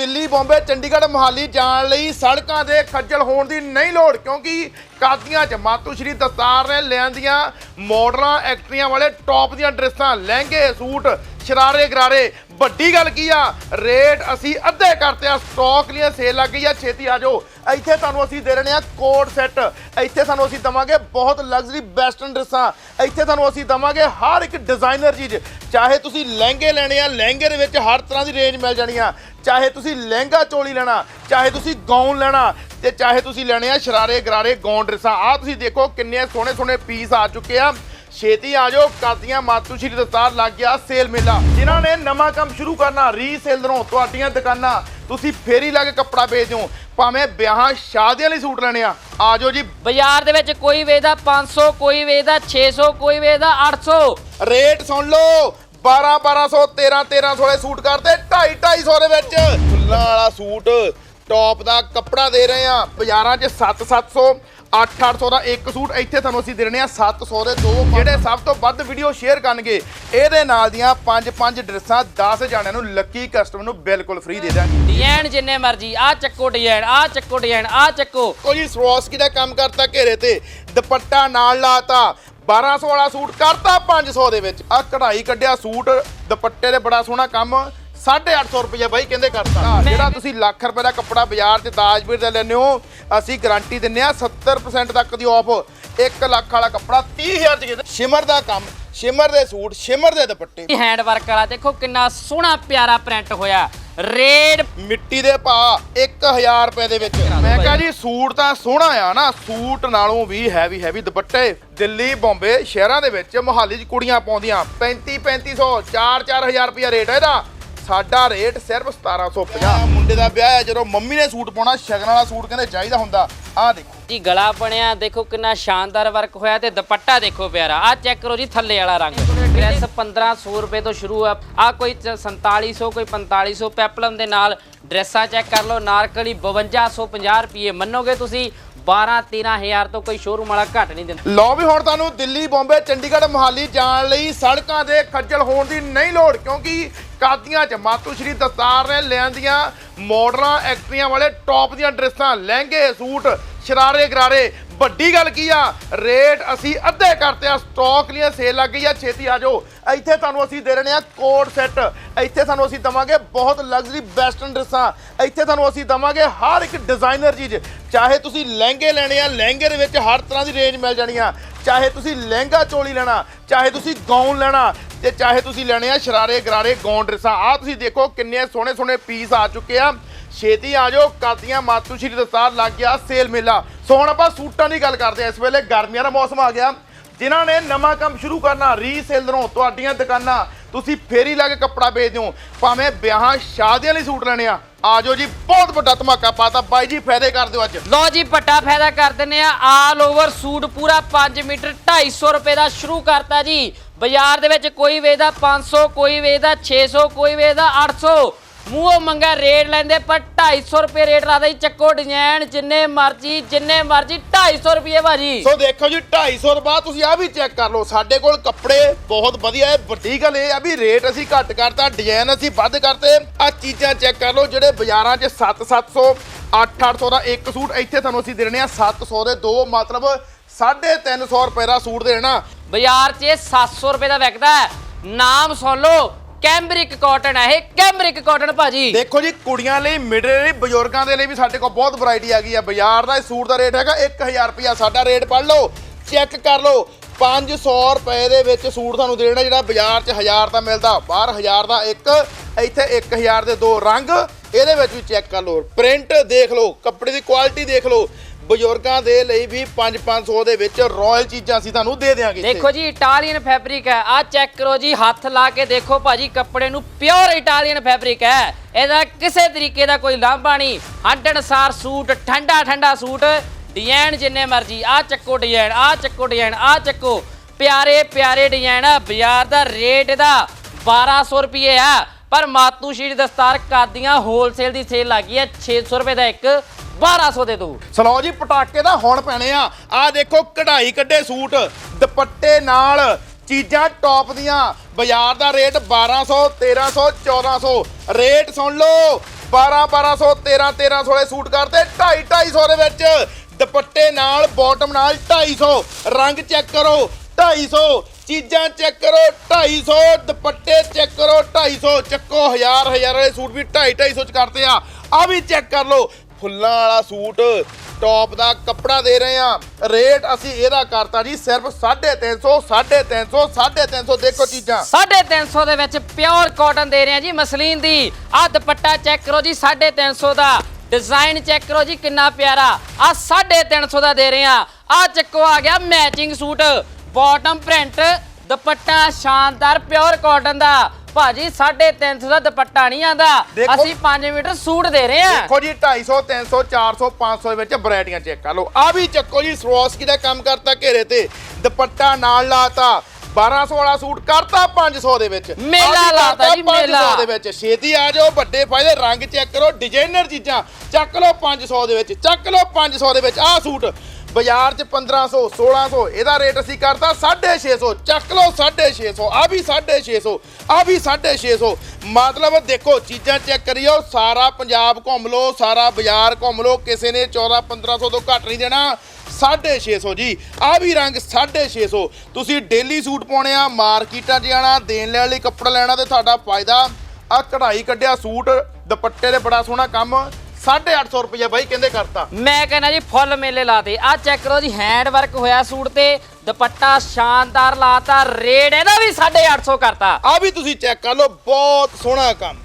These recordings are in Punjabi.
ਦਿੱਲੀ, ਬੰਬੇ, ਚੰਡੀਗੜ੍ਹ, ਮੋਹਾਲੀ ਜਾਣ ਲਈ ਸੜਕਾਂ ਦੇ ਖੱਜਲ ਹੋਣ ਦੀ ਨਹੀਂ ਲੋੜ, ਕਿਉਂਕਿ ਕਾਦੀਆਂ ਚ ਮਾਤੂ ਸ਼੍ਰੀ ਦਸਤਾਰ ਨੇ ਲਿਆਂਦੀਆਂ ਮਾਡਲਾਂ ਐਕਟਰੀਆਂ ਵਾਲੇ ਟੌਪ ਦੀਆਂ ਡਰੈਸਾਂ, ਲਹਿੰਗੇ, ਸੂਟ ਸ਼ਰਾਰੇ ਗਰਾਰੇ ਵੱਡੀ ਗੱਲ ਕੀ ਆ? ਰੇਟ ਅਸੀਂ ਅੱਧੇ ਕਰਤੇ ਆ ਸਟਾਕ ਲਈ ਸੇਲ ਲੱਗ ਗਈ ਆ, ਛੇਤੀ ਆ ਜਾਓ। ਇੱਥੇ ਤੁਹਾਨੂੰ ਅਸੀਂ ਦੇ ਰਹੇ ਆ ਕੋਟ ਸੈੱਟ ਇੱਥੇ ਸਾਨੂੰ ਅਸੀਂ ਦਵਾਂਗੇ ਬਹੁਤ ਲਗਜ਼ਰੀ ਵੈਸਟਰਨ ਡਰੈਸਾਂ ਇੱਥੇ ਤੁਹਾਨੂੰ ਅਸੀਂ ਦਵਾਂਗੇ ਹਰ ਇੱਕ ਡਿਜ਼ਾਈਨਰ ਚੀਜ਼। ਚਾਹੇ ਤੁਸੀਂ ਲਹਿੰਗੇ ਲੈਣੇ ਆ, ਲਹਿੰਗੇ ਦੇ ਵਿੱਚ ਹਰ ਤਰ੍ਹਾਂ ਦੀ ਰੇਂਜ ਮਿਲ ਜਾਣੀ ਆ। ਚਾਹੇ ਤੁਸੀਂ ਲਹਿੰਗਾ ਚੋਲੀ ਲੈਣਾ, ਚਾਹੇ ਤੁਸੀਂ ਗਾਊਨ ਲੈਣਾ, ਤੇ ਚਾਹੇ ਤੁਸੀਂ ਲੈਣੇ ਆ ਸ਼ਰਾਰੇ ਗਰਾਰੇ ਗਾਊਨ ਡਰੈਸਾਂ ਆ। ਤੁਸੀਂ ਦੇਖੋ ਕਿੰਨੇ ਸੋਹਣੇ ਸੋਹਣੇ ਪੀਸ ਆ ਚੁੱਕੇ ਆ। ਛੇਤੀ ਆ ਜਾਓ ਕਾਦੀਆਂ ਮਾਤੂ ਸ਼੍ਰੀ ਦਸਤਾਰ ਲੱਗ ਗਿਆ ਸੇਲ ਮੇਲਾ। ਜਿਨ੍ਹਾਂ ਨੇ ਨਵਾਂ ਕੰਮ ਸ਼ੁਰੂ ਕਰਨਾ ਰੀਸੇਲਰੋਂ ਤੁਹਾਡੀਆਂ ਦੁਕਾਨਾਂ ਤੁਸੀਂ ਫੇਰੀ ਲਾ ਕੇ ਕੱਪੜਾ ਵੇਚ ਦਿਓ ਭਾਵੇਂ ਵਿਆਹਾਂ ਸ਼ਾਦੀਆਂ ਲਈ ਸੂਟ ਲੈਣੇ ਆ। ਆ ਜਾਓ ਜੀ। ਬਾਜ਼ਾਰ ਦੇ ਵਿੱਚ ਕੋਈ ਵੇਚਦਾ 500 ਕੋਈ ਵੇਚਦਾ 600 ਕੋਈ ਵੇਚਦਾ 800 ਰੇਟ ਸੁਣ ਲਓ। 12 1200 13 1300 ਵਾਲੇ ਸੂਟ ਕਰਦੇ 2.5 250 ਦੇ ਵਿੱਚ। ਫੁੱਲਾਂ ਵਾਲਾ ਸੂਟ ਟੌਪ ਦਾ ਕੱਪੜਾ ਦੇ ਰਹੇ ਆ। ਬਾਜ਼ਾਰਾਂ 'ਚ 7 700 8 800 ਦਾ ਇੱਕ ਸੂਟ ਇੱਥੇ ਤੁਹਾਨੂੰ ਅਸੀਂ ਦੇ ਰਹੇ ਆ 700 ਦੇ ਦੋ ਜਿਹੜੇ ਸਭ ਤੋਂ ਵੱਧ ਵੀਡੀਓ ਸ਼ੇਅਰ ਕਰਨਗੇ ਇਹਦੇ ਨਾਲ ਦੀਆਂ 5 5 ਡਰੈਸਾਂ 10 ਜਾਣਿਆਂ ਨੂੰ ਲੱਕੀ ਕਸਟਮਰ ਨੂੰ ਬਿਲਕੁਲ ਫ੍ਰੀ ਦੇ ਦਾਂਗੇ ਡਿਜ਼ਾਈਨ ਜਿੰਨੇ ਮਰਜ਼ੀ ਆ ਚੱਕੋ ਡਿਜ਼ਾਈਨ ਆ ਚੱਕੋ ਡਿਜ਼ਾਈਨ ਆ ਚੱਕੋ। ਉਹ ਜੀ ਸਵਾਸਕੀ ਦਾ ਕੰਮ ਕਰਤਾ ਘੇਰੇ ਤੇ ਦੁਪੱਟਾ ਨਾਲ ਲਾਤਾ 1200 ਵਾਲਾ ਸੂਟ ਕਰਤਾ 500 ਦੇ ਵਿੱਚ। ਆ ਕਢਾਈ ਕੱਢਿਆ ਸੂਟ ਦੁਪੱਟੇ ਦੇ ਬੜਾ ਸੋਹਣਾ ਕੰਮ 850 ਰੁਪਏ ਬਾਈ ਕਹਿੰਦੇ ਕਰਤਾ। ਜਿਹੜਾ ਤੁਸੀਂ ਲੱਖ ਰੁਪਏ ਦਾ ਕੱਪੜਾ ਬਾਜ਼ਾਰ 'ਚ ਦਾਜਵੀਰ ਦਾ ਲੈਨੇ ਹੋ ਅਸੀਂ ਗਾਰੰਟੀ ਦਿੰਨੇ ਆ 70% ਤੱਕ ਦੀ ਆਫ 1 ਲੱਖ ਵਾਲਾ ਕੱਪੜਾ 30000 'ਚ ਕਿਤੇ ਸ਼ਿਮਰ ਦਾ ਕੰਮ ਸ਼ਿਮਰ ਦੇ ਸੂਟ ਸ਼ਿਮਰ ਦੇ ਦੁਪੱਟੇ। ਹੈਂਡ ਵਰਕ ਵਾਲਾ ਦੇਖੋ ਕਿੰਨਾ ਸੋਹਣਾ ਪਿਆਰਾ ਪ੍ਰਿੰਟ ਹੋਇਆ। ਰੇਡ ਮਿੱਟੀ ਦੇ ਭਾ 1000 ਰੁਪਏ ਦੇ ਵਿੱਚ। ਮੈਂ ਕਹਾਂ ਜੀ ਸੂਟ ਤਾਂ ਸੋਹਣਾ ਆ ਨਾ ਸੂਟ ਨਾਲੋਂ ਵੀ ਹੈਵੀ ਹੈਵੀ ਦੁਪੱਟੇ। ਦਿੱਲੀ ਬੰਬੇ ਸ਼ਹਿਰਾਂ ਦੇ ਵਿੱਚ ਮੁਹਾਲੀ 'ਚ ਕੁੜੀਆਂ ਪਾਉਂਦੀਆਂ। 35 3500 4 4000 ਰੁਪਏ ਰੇਟ ਹੈ ਇਹਦਾ। ਸਾਡਾ ਰੇਟ ਸਿਰਫ 1750 ਮੁੰਡੇ ਦਾ ਵਿਆਹ ਹੈ ਜਦੋਂ ਮੰਮੀ ਨੇ ਸੂਟ ਪਾਉਣਾ ਸ਼ਗਨ ਵਾਲਾ ਸੂਟ ਕਹਿੰਦੇ ਚਾਹੀਦਾ ਹੁੰਦਾ। ਆਹ ਦੇਖੋ। ਜੀ ਗਲਾ ਬਣਿਆ ਦੇਖੋ ਕਿੰਨਾ ਸ਼ਾਨਦਾਰ ਵਰਕ ਹੋਇਆ ਤੇ ਦੁਪੱਟਾ ਦੇਖੋ ਪਿਆਰਾ। ਆ ਚੈੱਕ ਕਰੋ ਜੀ ਥੱਲੇ ਵਾਲਾ ਰੰਗ। ਡਰੈਸ 1500 ਰੁਪਏ ਤੋਂ ਸ਼ੁਰੂ ਆ। ਆ ਕੋਈ 4700 ਕੋਈ 4500 ਪੈਪਲਮ ਦੇ ਨਾਲ ਡਰੈਸਾਂ ਚੈੱਕ ਕਰ ਲਓ। ਨਾਰਕਲੀ 5250 ਰੁਪਏ। ਮੰਨੋਗੇ ਤੁਸੀਂ? 12 13000 ਤੋਂ ਕੋਈ ਸ਼ੋਰੂਮ ਵਾਲਾ ਘੱਟ ਨਹੀਂ ਦਿੰਦਾ। ਲਓ ਵੀ ਹੁਣ ਤੁਹਾਨੂੰ ਦਿੱਲੀ ਬੰਬੇ ਚੰਡੀਗੜ੍ਹ ਮੋਹਾਲੀ ਜਾਣ ਲਈ ਸੜਕਾਂ ਦੇ ਖੱਜਲ ਹੋਣ ਦੀ ਨਹੀਂ ਲੋੜ ਕਿਉਂਕਿ ਕਾਦੀਆਂ ਚ? ਮਾਤੂ ਸ਼੍ਰੀ ਦਸਤਾਰ ਨੇ ਲਿਆਂਦੀਆਂ ਮਾਡਲਾਂ ਐਕਟਰੀਆਂ ਵਾਲੇ ਟੌਪ ਦੀਆਂ ਡਰੈਸਾਂ, ਲਹਿੰਗੇ, ਸੂਟ, ਸ਼ਰਾਰੇ ਗਰਾਰੇ। ਵੱਡੀ ਗੱਲ ਕੀ ਆ? ਰੇਟ ਅਸੀਂ ਅੱਧੇ ਕਰਤੇ ਆ ਸਟਾਕ ਲਈ ਸੇਲ ਲੱਗ ਗਈ ਆ। ਛੇਤੀ ਆ ਜਾਓ। ਇੱਥੇ ਤੁਹਾਨੂੰ ਅਸੀਂ ਦੇ ਰਹੇ ਆ ਕੋਟ ਸੈੱਟ ਇੱਥੇ ਤੁਹਾਨੂੰ ਅਸੀਂ ਦਵਾਂਗੇ ਬਹੁਤ ਲਗਜ਼ਰੀ ਵੈਸਟਰਨ ਡਰੈਸਾਂ। ਇੱਥੇ ਤੁਹਾਨੂੰ ਅਸੀਂ ਦਵਾਂਗੇ ਹਰ ਇੱਕ ਡਿਜ਼ਾਈਨਰ ਚੀਜ਼। ਚਾਹੇ ਤੁਸੀਂ ਲਹਿੰਗੇ ਲੈਣੇ ਆ, ਲਹਿੰਗੇ ਦੇ ਵਿੱਚ ਹਰ ਤਰ੍ਹਾਂ ਦੀ ਰੇਂਜ ਮਿਲ ਜਾਣੀ ਆ। ਚਾਹੇ ਤੁਸੀਂ ਲਹਿੰਗਾ ਚੋਲੀ ਲੈਣਾ, ਚਾਹੇ ਤੁਸੀਂ ਗਾਊਨ ਲੈਣਾ ਤੇ ਚਾਹੇ ਤੁਸੀਂ ਲੈਣੇ ਆ ਸ਼ਰਾਰੇ, ਗਰਾਰੇ ਗਾਊਨ ਡਰੈਸਾਂ ਆ ਤੁਸੀਂ ਦੇਖੋ ਕਿੰਨੇ ਸੋਹਣੇ ਸੋਹਣੇ ਪੀਸ ਆ ਚੁੱਕੇ ਆ। ਛੇਤੀ ਆ ਜਾਓ ਕਾਦੀਆਂ ਮਾਤੂ ਸ਼੍ਰੀ ਦਸਤਾਰ ਲੱਗ ਗਿਆ ਸੇਲ ਮੇਲਾ। ਸੋ ਹੁਣ ਆਪਾਂ ਸੂਟਾਂ ਦੀ ਗੱਲ ਕਰਦੇ ਆ, ਇਸ ਵੇਲੇ ਗਰਮੀਆਂ ਦਾ ਮੌਸਮ ਆ ਗਿਆ। ਜਿਨ੍ਹਾਂ ਨੇ ਨਵਾਂ ਕੰਮ ਸ਼ੁਰੂ ਕਰਨਾ ਰੀਸੇਲਰੋਂ ਤੁਹਾਡੀਆਂ ਦੁਕਾਨਾਂ, ਤੁਸੀਂ ਫੇਰੀ ਲਾ ਕੇ ਕੱਪੜਾ ਵੇਚ ਦਿਓ ਭਾਵੇਂ ਵਿਆਹਾਂ, ਸ਼ਾਦੀਆਂ ਲਈ ਸੂਟ ਲੈਣੇ ਆ। ਆ ਜਾਓ ਜੀ, ਬਹੁਤ ਵੱਡਾ ਧਮਾਕਾ ਪਾਤਾ। ਬਾਈ ਜੀ, ਫਾਇਦੇ ਕਰ ਦਿਓ ਅੱਜ? ਲਓ ਜੀ ਪੱਟਾ ਫਾਇਦਾ ਕਰ ਦਿੰਨੇ ਆ। ਆਲ ਓਵਰ ਸੂਟ ਪੂਰਾ 5 ਮੀਟਰ 250 ਰੁਪਏ ਦਾ ਸ਼ੁਰੂ ਕਰਤਾ ਜੀ। ਬਾਜ਼ਾਰ ਦੇ ਵਿੱਚ ਕੋਈ ਵੇਚਦਾ 500 ਕੋਈ ਵੇਚਦਾ 600 ਕੋਈ ਵੇਚਦਾ 800 ਮੂੰਹੋਂ ਮੰਗਾ ਰੇਟ ਲੈਂਦੇ ਪਰ 250 ਰੁਪਏ ਰੇਟ ਲਾਦਾ ਜੀ ਚੱਕੋ ਡਿਜ਼ਾਈਨ ਜਿੰਨੇ ਮਰਜ਼ੀ ਜਿੰਨੇ ਮਰਜ਼ੀ 250 ਰੁਪਏ ਭਾਜੀ। ਸੋ ਦੇਖੋ ਜੀ 250 ਤੋਂ ਬਾਅਦ ਤੁਸੀਂ ਆ ਵੀ ਚੈੱਕ ਕਰ ਲਓ। ਸਾਡੇ ਕੋਲ ਕੱਪੜੇ ਬਹੁਤ ਵਧੀਆ ਹੈ ਵੱਡੀ ਗੱਲ ਇਹ ਆ ਵੀ ਰੇਟ ਅਸੀਂ ਘੱਟ ਕਰਤਾ ਡਿਜ਼ਾਈਨ ਅਸੀਂ ਵੱਧ ਕਰਤੇ। ਆ ਚੀਜ਼ਾਂ ਚੈੱਕ ਕਰ ਲਓ ਜਿਹੜੇ ਬਾਜ਼ਾਰਾਂ 'ਚ 7-700 8-800 ਦਾ ਇੱਕ ਸੂਟ ਇੱਥੇ ਤੁਹਾਨੂੰ ਅਸੀਂ ਦੇ ਰਹੇ ਆ 700 ਦੇ ਦੋ ਮਤਲਬ 350 ਰੁਪਏ ਦਾ ਸੂਟ ਦੇਣਾ। ਬਾਜ਼ਾਰ 'ਚ ਇਹ 700 ਰੁਪਏ ਦਾ ਵਿਕਦਾ ਹੈ। ਨਾਮ ਸੁਣ ਲਓ ਕੈਂਬਰਿਕ ਕਾਟਨ ਹੈ ਇਹ, ਕੈਂਬਰਿਕ ਕਾਟਨ ਭਾਜੀ। ਦੇਖੋ ਜੀ, ਕੁੜੀਆਂ ਲਈ, ਮਿਡਲ ਲਈ, ਬਜ਼ੁਰਗਾਂ ਦੇ ਲਈ ਵੀ ਸਾਡੇ ਕੋਲ ਬਹੁਤ ਵੈਰਾਈਟੀ ਆ ਗਈ ਆ। ਬਾਜ਼ਾਰ ਦਾ ਇਸ ਸੂਟ ਦਾ ਰੇਟ ਹੈਗਾ 1000 ਰੁਪਿਆ ਸਾਡਾ ਰੇਟ ਪੜ ਲਓ ਚੈੱਕ ਕਰ ਲਓ 500 ਰੁਪਏ ਦੇ ਵਿੱਚ ਸੂਟ ਤੁਹਾਨੂੰ ਦੇਣਾ, ਜਿਹੜਾ ਬਾਜ਼ਾਰ 'ਚ 1000 ਦਾ ਮਿਲਦਾ, ਬਾਹਰ 1000 ਦਾ ਇੱਕ, ਇੱਥੇ 1000 ਦੇ ਦੋ ਰੰਗ, ਇਹਦੇ ਵਿੱਚ ਵੀ ਚੈੱਕ ਕਰ ਲਓ। ਪ੍ਰਿੰਟ ਦੇਖ ਲਓ, ਕੱਪੜੇ ਦੀ ਕੁਆਲਿਟੀ ਦੇਖ ਲਓ ਬਜ਼ੁਰਗਾਂ ਦੇ ਲਈ ਵੀ 5-500 ਦੇ ਵਿੱਚ ਰਾਇਲ ਚੀਜ਼ਾਂ ਅਸੀਂ ਤੁਹਾਨੂੰ ਦੇ ਦੇਵਾਂਗੇ ਦੇਖੋ ਜੀ ਇਟਾਲੀਅਨ ਫੈਬਰਿਕ ਹੈ। ਆ ਚੈੱਕ ਕਰੋ ਜੀ, ਹੱਥ ਲਾ ਕੇ ਦੇਖੋ ਭਾਜੀ, ਕੱਪੜੇ ਨੂੰ ਪਿਓਰ ਇਟਾਲੀਅਨ ਫੈਬਰਿਕ ਹੈ। ਇਹਦਾ ਕਿਸੇ ਤਰੀਕੇ ਦਾ ਕੋਈ ਲਾਂਭਾ ਨਹੀਂ। ਹੱਡ ਸੂਟ, ਠੰਡਾ ਠੰਡਾ ਸੂਟ ਡਿਜ਼ਾਈਨ ਜਿੰਨੇ ਮਰਜ਼ੀ ਆ ਚੱਕੋ ਡਿਜ਼ਾਈਨ ਆ ਚੱਕੋ ਡਿਜ਼ਾਈਨ ਆ ਚੱਕੋ। ਪਿਆਰੇ ਪਿਆਰੇ ਡਿਜ਼ਾਈਨ ਆ। ਬਾਜ਼ਾਰ ਦਾ ਰੇਟ ਇਹਦਾ 1200 ਰੁਪਏ ਆ। ਪਰ ਮਾਤੂ ਸ਼ੀਟ ਦਸਤਾਰ ਕਾਦੀਆਂ ਹੋਲਸੇਲ ਦੀ ਸੇਲ ਲੱਗੀ ਹੈ। 600 ਰੁਪਏ ਦਾ ਇੱਕ। 1200 ਦੇ ਦੋ ਸਲੋ ਜੀ, ਪਟਾਕੇ ਤਾਂ ਹੁਣ ਪੈਣੇ ਆ। ਆ ਦੇਖੋ, ਕਢਾਈ ਕੱਢੇ ਸੂਟ। ਦੁਪੱਟੇ ਨਾਲ ਚੀਜ਼ਾਂ ਟੌਪ ਦੀਆਂ। ਬਾਜ਼ਾਰ ਦਾ ਰੇਟ 1200 1300 1400 ਰੇਟ ਸੁਣ ਲਓ 12 1200 13 1300 ਵਾਲੇ ਸੂਟ ਕਰਦੇ 2.5 250 ਦੇ ਵਿੱਚ। ਦੁਪੱਟੇ ਨਾਲ ਬਾਟਮ ਨਾਲ 250 ਰੰਗ ਚੈੱਕ ਕਰੋ 250 ਚੀਜ਼ਾਂ ਚੈੱਕ ਕਰੋ 250 ਦੁਪੱਟੇ ਚੈੱਕ ਕਰੋ 250 ਚੱਕੋ ਹਜ਼ਾਰ ਹਜ਼ਾਰ ਵਾਲੇ ਸੂਟ ਵੀ 2.5 250 ਚ ਕਰਦੇ ਆ। ਆ ਵੀ ਚੈੱਕ ਕਰ ਲਓ ਫੁੱਲਾਂ ਵਾਲਾ ਸੂਟ ਟੌਪ ਦਾ ਕੱਪੜਾ ਦੇ ਰਹੇ ਆ ਰੇਟ ਅਸੀਂ ਇਹਦਾ ਕਰਤਾ ਜੀ, ਸਿਰਫ 350 350 350 ਦੇਖੋ ਚੀਜ਼ਾਂ। 350 ਦੇ ਵਿੱਚ ਪਿਓਰ ਕਾਟਨ ਦੇ ਰਹੇ ਆ ਜੀ, ਮਸਲੀਨ ਦੀ। ਆ ਦੁਪੱਟਾ ਚੈੱਕ ਕਰੋ ਜੀ 350 ਦਾ। ਡਿਜ਼ਾਈਨ ਚੈੱਕ ਕਰੋ ਜੀ, ਕਿੰਨਾ ਪਿਆਰਾ। ਆ 350 ਦਾ ਦੇ ਰਹੇ ਆ ਆ ਚੱਕੋ, ਆ ਗਿਆ matching suit. Bottom print dupatta ਸ਼ਾਨਦਾਰ ਪਿਓਰ ਕਾਟਨ ਦਾ। ਭਾਜੀ 350 ਦਾ ਦੁਪੱਟਾ ਨਹੀਂ ਆਂਦਾ ਦੇਖੋ। ਅਸੀਂ 5 ਮੀਟਰ ਸੂਟ ਦੇ ਰਹੇ ਆ ਦੇਖੋ ਜੀ 250 300 400 500 ਦੇ ਵਿੱਚ ਵੈਰਾਈਟੀਆਂ ਚੈੱਕ ਕਰ ਲਓ। ਆ ਵੀ ਚੱਕੋ ਜੀ ਸਵਾਸਕੀ ਦਾ ਕੰਮ ਕਰਤਾ ਘੇਰੇ ਤੇ। ਦੁਪੱਟਾ ਨਾਲ ਲਾਤਾ। 1200 ਵਾਲਾ ਸੂਟ ਕਰਤਾ 500 ਦੇ ਵਿੱਚ। ਮੇਲਾ ਵੀ ਲਾਤਾ ਕਰਤਾ ਜੀ, ਮੇਲਾ। 500 ਦੇ ਵਿੱਚ। ਛੇਤੀ ਆ ਜਾਓ ਵੱਡੇ ਫਾਇਦੇ ਰੰਗ ਚੈੱਕ ਕਰੋ ਡਿਜ਼ਾਈਨਰ ਚੀਜ਼ਾਂ। ਚੱਕ ਲਓ 500 ਦੇ ਵਿੱਚ ਚੱਕ ਲਓ 500 ਦੇ ਵਿੱਚ। ਆਹ ਸੂਟ ਬਾਜ਼ਾਰ 'ਚ 1500 1600 ਇਹਦਾ ਰੇਟ ਅਸੀਂ ਕਰਤਾ 650 ਚੱਕ ਲਓ 650 ਆ ਵੀ 650 ਆ ਵੀ 650 ਮਤਲਬ ਦੇਖੋ, ਚੀਜ਼ਾਂ ਚੈੱਕ ਕਰਿਓ, ਸਾਰਾ ਪੰਜਾਬ ਘੁੰਮ ਲਓ, ਸਾਰਾ ਬਾਜ਼ਾਰ ਘੁੰਮ ਲਓ, ਕਿਸੇ ਨੇ 14 1500 ਤੋਂ ਘੱਟ ਨਹੀਂ ਦੇਣਾ। 650 ਜੀ ਆ ਵੀ ਰੰਗ 650 ਤੁਸੀਂ ਡੇਲੀ ਸੂਟ ਪਾਉਣੇ ਆ, ਮਾਰਕੀਟਾਂ 'ਚ ਜਾਣਾ, ਦੇਣ ਲੈਣ ਲਈ ਕੱਪੜਾ ਲੈਣਾ ਤੇ ਤੁਹਾਡਾ ਫਾਇਦਾ। ਆ ਕਢਾਈ ਕੱਢਿਆ ਸੂਟ, ਦੁਪੱਟੇ ਦੇ ਬੜਾ ਸੋਹਣਾ ਕੰਮ। 850 ਰੁਪਏ ਬਾਈ ਕਹਿੰਦੇ ਕਰਤਾ। ਮੈਂ ਕਹਿੰਦਾ ਜੀ ਫੁੱਲ ਮੇਲੇ ਲਾਤੇ। ਆ ਚੈੱਕ ਕਰੋ ਜੀ ਹੈਂਡ ਵਰਕ ਹੋਇਆ ਸੂਟ ਤੇ ਦੁਪੱਟਾ ਸ਼ਾਨਦਾਰ ਲਾਤਾ ਰੇਟ ਇਹਦਾ ਵੀ 850 ਕਰਤਾ। ਆ ਵੀ ਤੁਸੀਂ ਚੈੱਕ ਕਰ ਲਓ ਬਹੁਤ ਸੋਹਣਾ ਕੰਮ।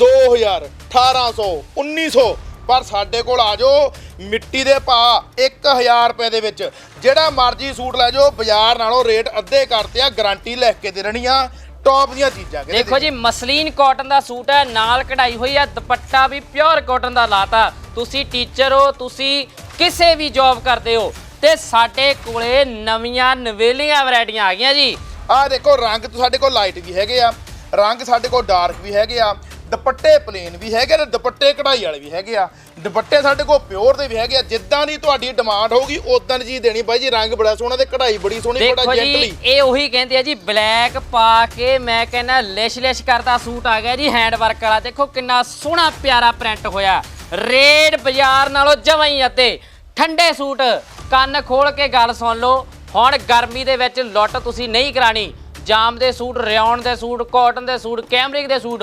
2000 1800 1900 ਪਰ ਸਾਡੇ ਕੋਲ ਆ ਜਾਓ ਮਿੱਟੀ ਦੇ ਭਾ 1000 ਰੁਪਏ ਦੇ ਵਿੱਚ। ਜਿਹੜਾ ਮਰਜ਼ੀ ਸੂਟ ਲੈ ਜਾਓ ਬਾਜ਼ਾਰ ਨਾਲੋਂ ਰੇਟ ਅੱਧੇ ਕਰਤੇ ਆ ਗਾਰੰਟੀ ਲਿਖ ਕੇ ਦੇ ਰਣੀ ਆ। ਟੌਪ ਦੀਆਂ ਚੀਜ਼ਾਂ ਕਹਿੰਦੇ ਦੇਖੋ ਜੀ ਮਸਲੀਨ ਕਾਟਨ ਦਾ ਸੂਟ ਹੈ ਨਾਲ ਕਢਾਈ ਹੋਈ ਹੈ ਦੁਪੱਟਾ ਵੀ ਪਿਓਰ ਕਾਟਨ ਦਾ ਲਾਤਾ। ਤੁਸੀਂ ਟੀਚਰ ਹੋ ਤੁਸੀਂ ਕਿਸੇ ਵੀ ਜੌਬ ਕਰਦੇ ਹੋ ਤੇ ਸਾਡੇ ਕੋਲੇ ਨਵੀਆਂ ਨਵੇਲੀਆਂ ਵੈਰਾਈਟੀਆਂ ਆ ਗਈਆਂ ਜੀ। ਆ ਦੇਖੋ ਰੰਗ ਸਾਡੇ ਕੋਲ ਲਾਈਟ ਵੀ ਹੈਗੇ ਆ ਰੰਗ ਸਾਡੇ ਕੋਲ ਡਾਰਕ ਵੀ ਹੈਗੇ ਆ। ਦੁਪੱਟੇ ਪਲੇਨ ਵੀ ਹੈਗੇ ਤੇ ਦੁਪੱਟੇ ਕਢਾਈ ਵਾਲੇ ਵੀ ਹੈਗੇ ਆ। ਦੁਪੱਟੇ ਸਾਡੇ ਕੋਲ ਪਿਓਰ ਦੇ ਵੀ ਹੈਗੇ ਆ। ਜਿੱਦਾਂ ਦੀ ਤੁਹਾਡੀ ਡਿਮਾਂਡ ਹੋਊਗੀ ਉਦਾਂ ਦੀ ਚੀਜ਼ ਦੇਣੀ ਬਾਈ ਜੀ। ਰੰਗ ਬੜਾ ਸੋਹਣਾ ਤੇ ਕਢਾਈ ਬੜੀ ਸੋਹਣੀ ਬੜਾ ਦੇਖੋ ਜੈਂਟਲੀ ਜੀ ਇਹ ਉਹੀ ਕਹਿੰਦੇ ਆ ਜੀ ਬਲੈਕ ਪਾ ਕੇ ਮੈਂ ਕਹਿੰਦਾ ਲਿਸ਼ ਲਿਸ਼ ਕਰਦਾ ਸੂਟ ਆ ਗਿਆ ਜੀ ਹੈਂਡ ਵਰਕ ਵਾਲਾ। ਦੇਖੋ ਕਿੰਨਾ ਸੋਹਣਾ ਪਿਆਰਾ ਪ੍ਰਿੰਟ ਹੋਇਆ। ਰੇਡ ਬਾਜ਼ਾਰ ਨਾਲੋਂ ਜਮਾਂ ਹੀ ਅਤੇ ਠੰਡੇ ਸੂਟ ਕੰਨ ਖੋਲ ਕੇ ਗੱਲ ਸੁਣ ਲਓ। ਹੁਣ ਗਰਮੀ ਦੇ ਵਿੱਚ ਲੁੱਟ ਤੁਸੀਂ ਨਹੀਂ ਕਰਾਣੀ। ਜਾਮ ਦੇ ਸੂਟ ਰਿਆਉਣ ਦੇ ਸੂਟ ਕਾਟਨ ਦੇ ਸੂਟ ਕੈਮਰਿਕ ਦੇ ਸੂਟ।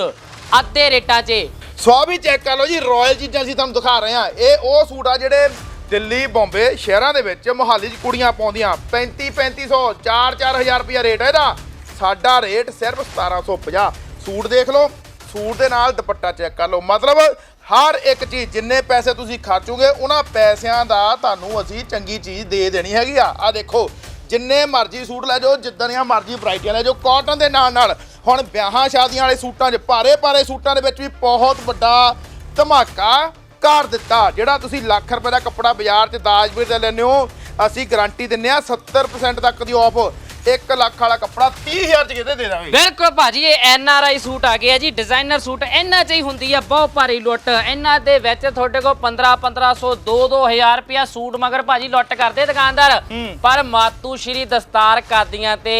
ਅੱਧੇ ਰੇਟਾਂ 'ਚ। ਸਵਾ ਵੀ ਚੈੱਕ ਕਰ ਲਓ ਜੀ ਰਾਇਲ ਚੀਜ਼ਾਂ ਅਸੀਂ ਤੁਹਾਨੂੰ ਦਿਖਾ ਰਹੇ ਹਾਂ। ਇਹ ਉਹ ਸੂਟ ਆ ਜਿਹੜੇ ਦਿੱਲੀ, ਬੰਬੇ ਸ਼ਹਿਰਾਂ ਦੇ ਵਿੱਚ ਮੁਹਾਲੀ 'ਚ ਕੁੜੀਆਂ ਪਾਉਂਦੀਆਂ। 35 3500 4 4000 ਰੁਪਇਆ ਰੇਟ ਹੈ ਇਹਦਾ। ਸਾਡਾ ਰੇਟ ਸਿਰਫ 1750 ਸੂਟ ਦੇਖ ਲਓ, ਸੂਟ ਦੇ ਨਾਲ ਦੁਪੱਟਾ ਚੈੱਕ ਕਰ ਲਓ। ਮਤਲਬ ਹਰ ਇੱਕ ਚੀਜ਼, ਜਿੰਨੇ ਪੈਸੇ ਤੁਸੀਂ ਖਰਚੋਗੇ, ਉਹਨਾਂ ਪੈਸਿਆਂ ਦਾ ਤੁਹਾਨੂੰ ਅਸੀਂ ਚੰਗੀ ਚੀਜ਼ ਦੇ ਦੇਣੀ ਹੈਗੀ ਆ। ਆ ਦੇਖੋ ਜਿੰਨੇ ਮਰਜ਼ੀ ਸੂਟ ਲੈ ਜਾਓ, ਜਿੱਦਾਂ ਦੀਆਂ ਮਰਜ਼ੀ ਵੈਰਾਈਟੀਆਂ ਲੈ ਜਾਓ ਕਾਟਨ ਦੇ ਨਾਲ ਨਾਲ ਹੁਣ ਵਿਆਹਾਂ ਸ਼ਾਦੀਆਂ ਵਾਲੇ ਸੂਟਾਂ 'ਚ ਭਾਰੇ ਭਾਰੇ ਸੂਟਾਂ ਦੇ ਵਿੱਚ ਵੀ ਬਹੁਤ ਵੱਡਾ ਧਮਾਕਾ ਕਰ ਦਿੱਤਾ, ਜਿਹੜਾ ਤੁਸੀਂ ਲੱਖ ਰੁਪਏ ਦਾ ਕੱਪੜਾ ਬਾਜ਼ਾਰ 'ਚ ਦਾਜਵੀਰ ਦੇ ਲੈਂਦੇ ਹੋ। ਅਸੀਂ ਗਾਰੰਟੀ ਦਿੰਨੇ ਆ 70% ਤੱਕ ਦੀ ਆਫ 1 ਲੱਖ ਵਾਲਾ ਕੱਪੜਾ 30000 'ਚ ਕਿਤੇ ਦੇ ਦਾਂਗੇ। ਬਿਲਕੁਲ ਭਾਜੀ ਇਹ ਐਨ ਆਰ ਆਈ ਸੂਟ ਆ ਗਏ ਆ ਜੀ ਡਿਜ਼ਾਈਨਰ ਸੂਟ ਇਹਨਾਂ 'ਚ ਹੀ ਹੁੰਦੀ ਆ ਬਹੁਤ ਭਾਰੀ ਲੁੱਟ। ਇਹਨਾਂ ਦੇ ਵਿੱਚ ਤੁਹਾਡੇ ਕੋਲ 15 1500 2 2000 ਰੁਪਿਆ ਸੂਟ ਮਗਰ ਭਾਜੀ ਲੁੱਟ ਕਰਦੇ ਦੁਕਾਨਦਾਰ। ਪਰ ਮਾਤੂ ਸ਼੍ਰੀ ਦਸਤਾਰ ਕਾਦੀਆਂ ਤੇ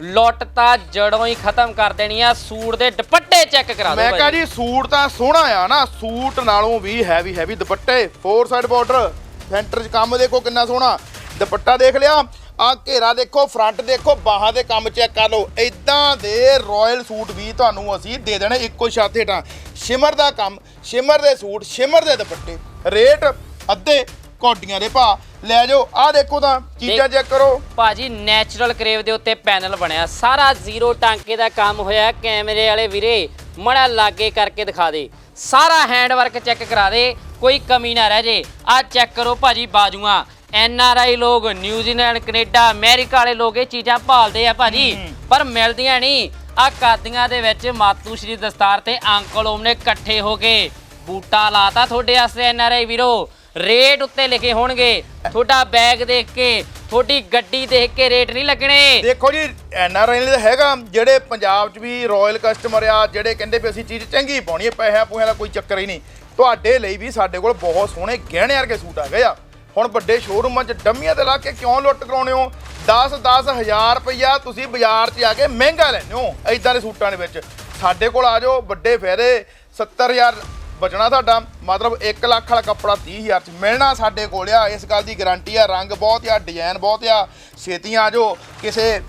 ਲੁੱਟ ਤਾਂ ਜੜੋਂ ਹੀ ਖਤਮ ਕਰ ਦੇਣੀ ਆ ਸੂਟ ਦੇ ਦੁਪੱਟੇ ਚੈੱਕ ਕਰਾ ਮੈਂ ਦਿਓ ਕਹਾਂ ਭਾਜੀ। ਜੀ ਸੂਟ ਤਾਂ ਸੋਹਣਾ ਆ ਨਾ ਸੂਟ ਨਾਲੋਂ ਵੀ ਹੈਵੀ ਹੈਵੀ ਦੁਪੱਟੇ ਫੋਰ ਸਾਈਡ ਬਾਰਡਰ ਸੈਂਟਰ 'ਚ ਕੰਮ ਦੇਖੋ ਕਿੰਨਾ ਸੋਹਣਾ। ਦੁਪੱਟਾ ਦੇਖ ਲਿਆ ਆ ਘੇਰਾ ਦੇਖੋ ਫਰੰਟ ਦੇਖੋ ਬਾਹਾਂ ਦੇ ਕੰਮ ਚੈੱਕ ਕਰ ਲਓ। ਇਦਾਂ ਦੇ ਰਾਇਲ ਸੂਟ ਵੀ ਤੁਹਾਨੂੰ ਅਸੀਂ ਦੇ ਦੇਣੇ ਇੱਕੋ ਛੱਤ ਹੇਠਾਂ। ਸ਼ਿਮਰ ਦਾ ਕੰਮ ਸ਼ਿਮਰ ਦੇ ਸੂਟ ਸ਼ਿਮਰ ਦੇ ਦੁਪੱਟੇ। ਰੇਟ ਅੱਧੇ ਕੋਡੀਆਂ ਦੇ ਭਾ ਲੈ ਜਾਓ ਆ ਦੇਖੋ ਤਾਂ ਚੀਜ਼ਾਂ ਚੈੱਕ ਕਰੋ। ਭਾਜੀ ਨੈਚੁਰਲ ਕਰੇਵ ਦੇ ਉੱਤੇ ਪੈਨਲ ਬਣਿਆ। ਸਾਰਾ ਜ਼ੀਰੋ ਟਾਂਕੇ ਦਾ ਕੰਮ ਹੋਇਆ। ਕੈਮਰੇ ਵਾਲੇ ਵੀਰੇ ਮੜਾ ਲਾਗੇ ਕਰਕੇ ਦਿਖਾ ਦੇ। ਸਾਰਾ ਹੈਂਡ ਵਰਕ ਚੈੱਕ ਕਰਾ ਦੇ। ਕੋਈ ਕਮੀ ਨਾ ਰਹਿ ਜੇ। ਆ ਚੈੱਕ ਕਰੋ ਭਾਜੀ ਬਾਜੂਆਂ। ਐਨ ਆਰ ਆਈ ਲੋਕ ਨਿਊਜ਼ੀਲੈਂਡ ਕੈਨੇਡਾ ਅਮਰੀਕਾ ਵਾਲੇ ਲੋਕ ਇਹ ਚੀਜ਼ਾਂ ਭਾਲਦੇ ਆ ਭਾਜੀ ਪਰ ਮਿਲਦੀਆਂ ਨਹੀਂ। ਆ ਕਾਦੀਆਂ ਦੇ ਵਿੱਚ ਮਾਤੂ ਸ਼੍ਰੀ ਦਸਤਾਰ ਤੇ ਅੰਕਲ ਓਮ ਨੇ ਇਕੱਠੇ ਹੋ ਕੇ ਬੂਟਾ ਲਾਤਾ ਤੁਹਾਡੇ ਵਾਸਤੇ ਐਨ ਆਰ ਆਈ ਵੀਰੋ। ਰੇਟ ਉੱਤੇ ਲਿਖੇ ਹੋਣਗੇ। ਤੁਹਾਡਾ ਬੈਗ ਦੇਖ ਕੇ ਤੁਹਾਡੀ ਗੱਡੀ ਦੇਖ ਕੇ ਰੇਟ ਨਹੀਂ ਲੱਗਣੇ। ਦੇਖੋ ਜੀ ਐਨ ਆਰ ਆਈ ਦਾ ਹੈਗਾ ਜਿਹੜੇ ਪੰਜਾਬ 'ਚ ਵੀ ਰਾਇਲ ਕਸਟਮਰ ਆ ਜਿਹੜੇ ਕਹਿੰਦੇ ਵੀ ਅਸੀਂ ਚੀਜ਼ ਚੰਗੀ ਪਾਉਣੀ ਹੈ ਪੈਸਿਆਂ ਪੂਸਿਆਂ ਦਾ ਕੋਈ ਚੱਕਰ ਹੀ ਨਹੀਂ। ਤੁਹਾਡੇ ਲਈ ਵੀ ਸਾਡੇ ਕੋਲ ਬਹੁਤ ਸੋਹਣੇ ਗਹਿਣੇ ਵਰਗੇ ਸੂਟ ਆ ਗਏ ਆ। ਹੁਣ ਵੱਡੇ ਸ਼ੋਰੂਮਾਂ 'ਚ ਡੰਮੀਆਂ ਤੇ ਲਾ ਕੇ ਕਿਉਂ ਲੁੱਟ ਕਰਾਉਣੇ ਹੋ? 10 10 ਹਜ਼ਾਰ ਰੁਪਈਆ ਤੁਸੀਂ ਬਾਜ਼ਾਰ 'ਚ ਆ ਕੇ ਮਹਿੰਗਾ ਲੈਂਦੇ ਹੋ ਐਦਾਂ ਦੇ ਸੂਟਾਂ ਦੇ ਵਿੱਚ। ਸਾਡੇ ਕੋਲ ਆ ਜਾਓ, ਵੱਡੇ ਫਾਇਦੇ 70000 ਬਚਣਾ ਤੁਹਾਡਾ, ਮਤਲਬ 1 ਲੱਖ ਵਾਲਾ ਕੱਪੜਾ 30000 ਚ ਮਿਲਣਾ ਸਾਡੇ ਕੋਲ ਆ। ਇਸ ਗੱਲ ਦੀ ਗਾਰੰਟੀ ਆ, ਰੰਗ ਬਹੁਤ ਆ ਡਿਜ਼ਾਈਨ ਬਹੁਤ ਆ। ਛੇਤੀਆਂ ਆ ਜਾਓ, ਕਿਸੇ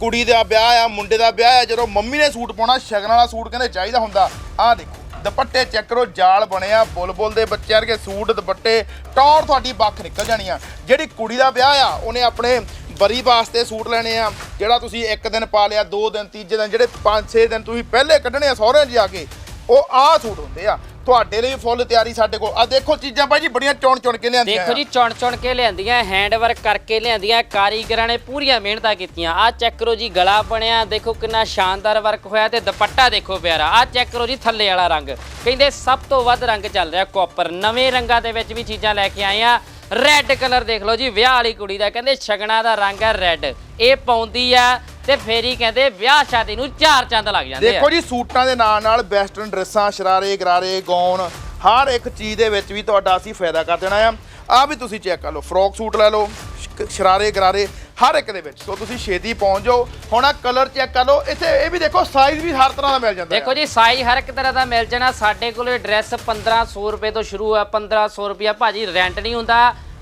ਕੁੜੀ ਦਾ ਵਿਆਹ ਆ, ਮੁੰਡੇ ਦਾ ਵਿਆਹ ਆ, ਜਦੋਂ ਮੰਮੀ ਨੇ ਸੂਟ ਪਾਉਣਾ, ਸ਼ਗਨ ਵਾਲਾ ਸੂਟ ਕਹਿੰਦੇ ਚਾਹੀਦਾ ਹੁੰਦਾ। ਆਹ ਦੇਖੋ। ਦੁਪੱਟੇ ਚੈੱਕ ਕਰੋ, ਜਾਲ ਬਣਿਆ ਬੁਲਬੁਲ ਦੇ ਬੱਚਿਆਂ ਵਰਗੇ ਸੂਟ, ਦੁਪੱਟੇ, ਟੌਰ ਤੁਹਾਡੀ ਬੱਖ ਨਿਕਲ ਜਾਣੀ ਆ। ਜਿਹੜੀ ਕੁੜੀ ਦਾ ਵਿਆਹ ਆ, ਉਹਨੇ ਆਪਣੇ ਬਰੀ ਵਾਸਤੇ ਸੂਟ ਲੈਣੇ ਆ, ਜਿਹੜਾ ਤੁਸੀਂ ਇੱਕ ਦਿਨ ਪਾ ਲਿਆ, ਦੋ ਦਿਨ, ਤੀਜੇ ਦਿਨ, ਜਿਹੜੇ 5-6 ਦਿਨ ਤੁਸੀਂ ਪਹਿਲੇ ਕੱਢਣੇ ਆ ਸਹੁਰਿਆਂ 'ਚ ਜਾ ਕੇ, ਉਹ ਆਹ ਸੂਟ ਹੁੰਦੇ ਆ। ਤੁਹਾਡੇ ਲਈ ਫੁੱਲ ਤਿਆਰੀ ਸਾਡੇ ਕੋਲ। ਆ ਦੇਖੋ ਚੀਜ਼ਾਂ ਭਾਈ ਜੀ, ਬੜੀਆਂ ਚੁਣ ਚੁਣ ਕੇ ਲਿਆਂਦੀਆਂ। ਦੇਖੋ ਜੀ, ਚੁਣ ਚੁਣ ਕੇ ਲਿਆਂਦੀਆਂ ਹੈਂਡ ਵਰਕ ਕਰਕੇ ਲਿਆਂਦੀਆਂ, ਕਾਰੀਗਰਾਂ ਨੇ ਪੂਰੀਆਂ ਮਿਹਨਤਾਂ ਕੀਤੀਆਂ। ਆ ਚੈੱਕ ਕਰੋ ਜੀ, ਗਲਾ ਬਣਿਆ, ਦੇਖੋ ਕਿੰਨਾ ਸ਼ਾਨਦਾਰ ਵਰਕ ਹੋਇਆ ਤੇ ਦੁਪੱਟਾ ਦੇਖੋ ਪਿਆਰਾ। ਆ ਚੈੱਕ ਕਰੋ ਜੀ, ਥੱਲੇ ਵਾਲਾ ਰੰਗ। ਕਹਿੰਦੇ ਸਭ ਤੋਂ ਵੱਧ ਰੰਗ ਚੱਲ ਰਿਹਾ ਕਾਪਰ ਨਵੇਂ ਰੰਗਾਂ ਦੇ ਵਿੱਚ ਵੀ ਚੀਜ਼ਾਂ ਲੈ ਕੇ ਆਏ ਆ। ਰੈੱਡ ਕਲਰ ਦੇਖ ਲਓ ਜੀ, ਵਿਆਹ ਵਾਲੀ ਕੁੜੀ ਦਾ। ਕਹਿੰਦੇ ਸ਼ਗਨਾ ਦਾ ਰੰਗ ਹੈ ਰੈੱਡ ਇਹ ਪਾਉਂਦੀ ਆ ਤੇ ਫੇਰ ਹੀ ਕਹਿੰਦੇ ਵਿਆਹ ਸ਼ਾਦੀ ਨੂੰ ਚਾਰ ਚੰਦ ਲੱਗ ਜਾਂਦੇ ਆ। ਦੇਖੋ ਜੀ ਸੂਟਾਂ ਦੇ ਨਾਲ ਨਾਲ ਵੈਸਟਰਨ ਡਰੈਸਾਂ ਸ਼ਰਾਰੇ ਗਰਾਰੇ ਗੌਨ ਹਰ ਇੱਕ ਚੀਜ਼ ਦੇ ਵਿੱਚ ਵੀ ਤੁਹਾਡਾ ਅਸੀਂ ਫਾਇਦਾ ਕਰ ਦੇਣਾ ਆ। ਆ ਵੀ ਤੁਸੀਂ ਚੈੱਕ ਕਰ ਲਓ ਫਰੋਕ ਸੂਟ ਲੈ ਲਓ ਸ਼- ਸ਼ਰਾਰੇ ਗਰਾਰੇ ਹਰ ਇੱਕ ਦੇ ਵਿੱਚ। ਸੋ ਤੁਸੀਂ ਛੇਤੀ ਪਹੁੰਚ ਜਾਓ ਹੁਣ ਆ ਕਲਰ ਚੈੱਕ ਕਰ ਲਓ ਇੱਥੇ ਇਹ ਵੀ ਦੇਖੋ ਸਾਈਜ਼ ਵੀ ਹਰ ਤਰ੍ਹਾਂ ਦਾ ਮਿਲ ਜਾਂਦਾ ਦੇਖੋ ਜੀ ਸਾਈ ਹਰ ਇੱਕ ਤਰ੍ਹਾਂ ਦਾ ਮਿਲ ਜਾਣਾ। ਸਾਡੇ ਕੋਲੇ ਡਰੈਸ 1500 ਰੁਪਏ ਤੋਂ ਸ਼ੁਰੂ ਆ 1500 ਰੁਪਿਆ ਭਾਜੀ ਰੈਂਟ ਨਹੀਂ ਹੁੰਦਾ।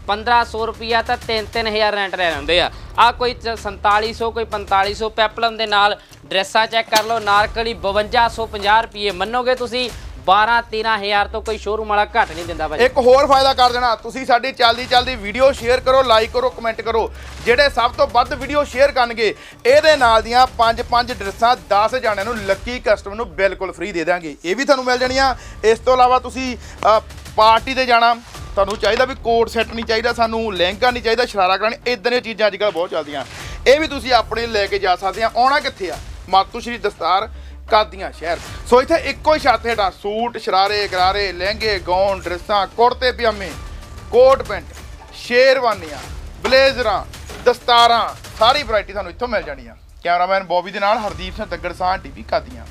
1500 ਰੁਪਿਆ ਤਾਂ 3-3000 ਰੈਂਟ ਲੈ ਲੈਂਦੇ ਆ। ਆ ਕੋਈ ਚ- 4700 ਕੋਈ 4500 ਪੈਪਲਮ ਦੇ ਨਾਲ ਡਰੈਸਾਂ ਚੈੱਕ ਕਰ ਲਓ, ਨਾਰਕਲੀ 5250 ਰੁਪਏ ਮੰਨੋਗੇ ਤੁਸੀਂ? 12-13000 ਤੋਂ ਕੋਈ ਸ਼ੋਰੂਮ ਵਾਲਾ ਘੱਟ ਨਹੀਂ ਦਿੰਦਾ ਭਾਜੀ। ਇੱਕ ਹੋਰ ਫਾਇਦਾ ਕਰ ਦੇਣਾ, ਤੁਸੀਂ ਸਾਡੀ ਚੱਲਦੀ ਚੱਲਦੀ ਵੀਡੀਓ ਸ਼ੇਅਰ ਕਰੋ ਲਾਈਕ ਕਰੋ ਕਮੈਂਟ ਕਰੋ। ਜਿਹੜੇ ਸਭ ਤੋਂ ਵੱਧ ਵੀਡੀਓ ਸ਼ੇਅਰ ਕਰਨਗੇ, ਇਹਦੇ ਨਾਲ ਦੀਆਂ 5-5 ਡਰੈਸਾਂ 10 ਜਾਣਿਆਂ ਨੂੰ ਲੱਕੀ ਕਸਟਮਰ ਨੂੰ ਬਿਲਕੁਲ ਫ੍ਰੀ ਦੇ ਦਾਂਗੇ ਇਹ ਵੀ ਤੁਹਾਨੂੰ ਮਿਲ ਜਾਣੀਆਂ। ਇਸ ਤੋਂ ਇਲਾਵਾ ਤੁਸੀਂ ਪਾਰਟੀ ਤੇ ਜਾਣਾ ਤੁਹਾਨੂੰ ਚਾਹੀਦਾ ਵੀ ਕੋਟ ਸੈੱਟ ਨਹੀਂ ਚਾਹੀਦਾ, ਸਾਨੂੰ ਲਹਿੰਗਾ ਨਹੀਂ ਚਾਹੀਦਾ, ਸ਼ਰਾਰਾ ਕਰਾਣੀ ਇਦਾਂ ਦੀਆਂ ਚੀਜ਼ਾਂ ਅੱਜ ਕੱਲ੍ਹ ਬਹੁਤ ਚੱਲਦੀਆਂ। ਇਹ ਵੀ ਤੁਸੀਂ ਆਪਣੇ ਲੈ ਕੇ ਜਾ ਸਕਦੇ ਆ। ਆਉਣਾ ਕਿੱਥੇ ਆ? ਮਾਤੂ ਸ਼੍ਰੀ ਦਸਤਾਰ, ਕਾਦੀਆਂ ਸ਼ਹਿਰ। ਸੋ ਇੱਥੇ ਇੱਕੋ ਹੀ ਛੱਤ ਹੇਠਾਂ ਸੂਟ, ਸ਼ਰਾਰੇ, ਗਰਾਰੇ, ਲਹਿੰਗੇ ਗੌਨ ਡਰੈਸਾਂ, ਕੁੜਤੇ, ਪਜਾਮੇ, ਕੋਟ, ਪੈਂਟ, ਸ਼ੇਰਵਾਨੀਆਂ, ਬਲੇਜ਼ਰਾਂ, ਦਸਤਾਰਾਂ, ਸਾਰੀ ਵੈਰਾਈਟੀ ਤੁਹਾਨੂੰ ਇੱਥੋਂ ਮਿਲ ਜਾਣੀ ਆ। ਕੈਮਰਾਮੈਨ ਬੋਬੀ ਦੇ ਨਾਲ ਹਰਦੀਪ ਸਿੰਘ, ਤੱਗੜ ਸਾਹ ਟੀਵੀ ਕਾਦੀਆਂ।